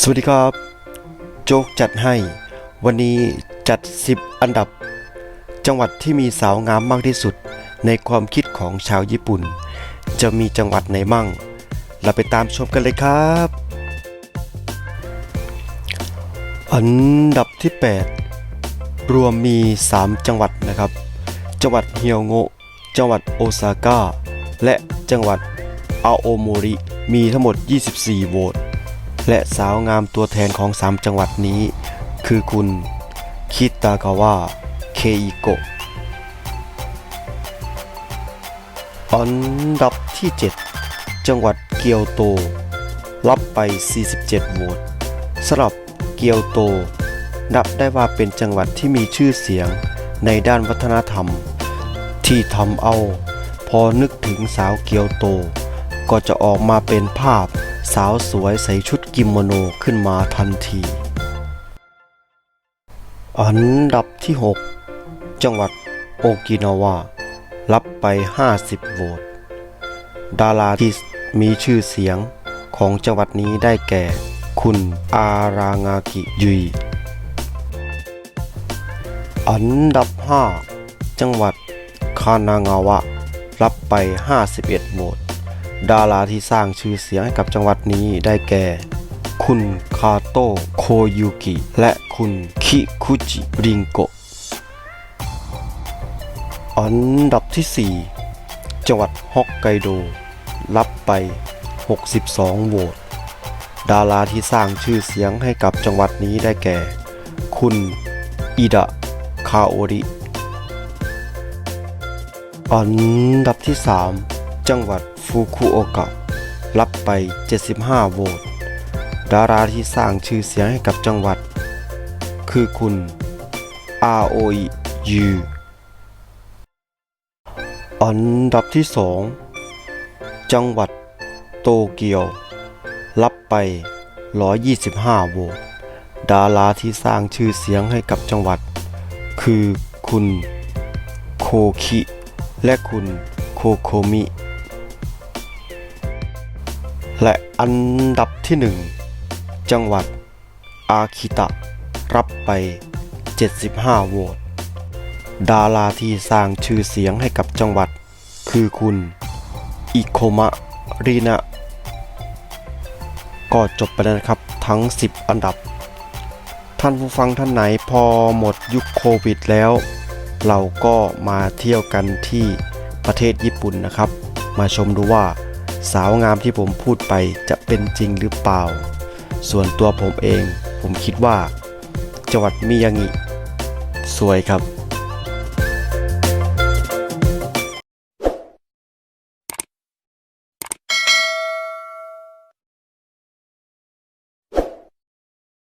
สวัสดีครับ โจ๊กจัดให้ วันนี้จัด 10 อันดับ จังหวัดที่มีสาวงามมากที่สุด ในความคิดของชาวญี่ปุ่น จะมีจังหวัดไหนมั่ง เราไปตามชมกันเลยครับ อันดับที่ 8 รวมมี 3 จังหวัดนะครับ จังหวัดเฮียวโงะจังหวัดโอซาก้า และจังหวัดอาโอโมริ มีทั้งหมด 24 โหวต และสาวงามตัวแทนของ 3 จังหวัดนี้ คือคุณคิตากาวะเคอิโกะอันดับที่ 7 จังหวัดเกียวโต รับไป 47 โหวตสำหรับเกียวโต นับได้ว่าเป็นจังหวัดที่มีชื่อเสียงในด้านวัฒนธรรม ที่ทำเอา พอนึกถึงสาวเกียวโต ก็จะออกมาเป็นภาพ สาวสวยใส่ชุดกิโมโนขึ้นมาทันที อันดับที่ 6 จังหวัดโอกินาวารับไป 50 โหวต ดาราที่มีชื่อเสียงของจังหวัดนี้ได้แก่ คุณอารางากิยุย อันดับ 5 จังหวัดคานางาวะ รับไป 51 โหวต ดาราที่สร้างชื่อเสียงให้กับจังหวัดนี้ได้แก่ คุณคาโตโคยุกิ และคุณคิคุจิริงโกะอันดับที่ 4 จังหวัดฮอกไกโด รับไป 62 โหวตดาราที่สร้างชื่อเสียงให้กับจังหวัดนี้ได้แก่ คุณอิดะคาโอริอันดับที่ 3 จังหวัด ฟุกุโอกะ รับไป 75 โหวต ดาราที่สร้างชื่อเสียงให้กับจังหวัด คือคุณอาโอยยูอันดับที่ 2 จังหวัดโตเกียว รับไป 125 โหวต ดาราที่สร้างชื่อเสียงให้กับจังหวัด คือคุณโคคิ และคุณโคโคมิ และอันดับที่ 1 จังหวัด อาคิตะ รับไป 75 โหวต ดาราที่สร้างชื่อเสียงให้กับจังหวัด คือคุณ อิโคมะรีนะ ก็จบไปแล้วนะครับทั้ง 10 อันดับ ท่านผู้ฟังท่านไหนพอหมดยุคโควิดแล้ว เราก็มาเที่ยวกันที่ประเทศญี่ปุ่นนะครับ มาชมดูว่า สาวงามที่ผมพูดไปจะเป็นจริงหรือเปล่า ส่วนตัวผมเองผมคิดว่า จังหวัดมิยางิ สวยครับ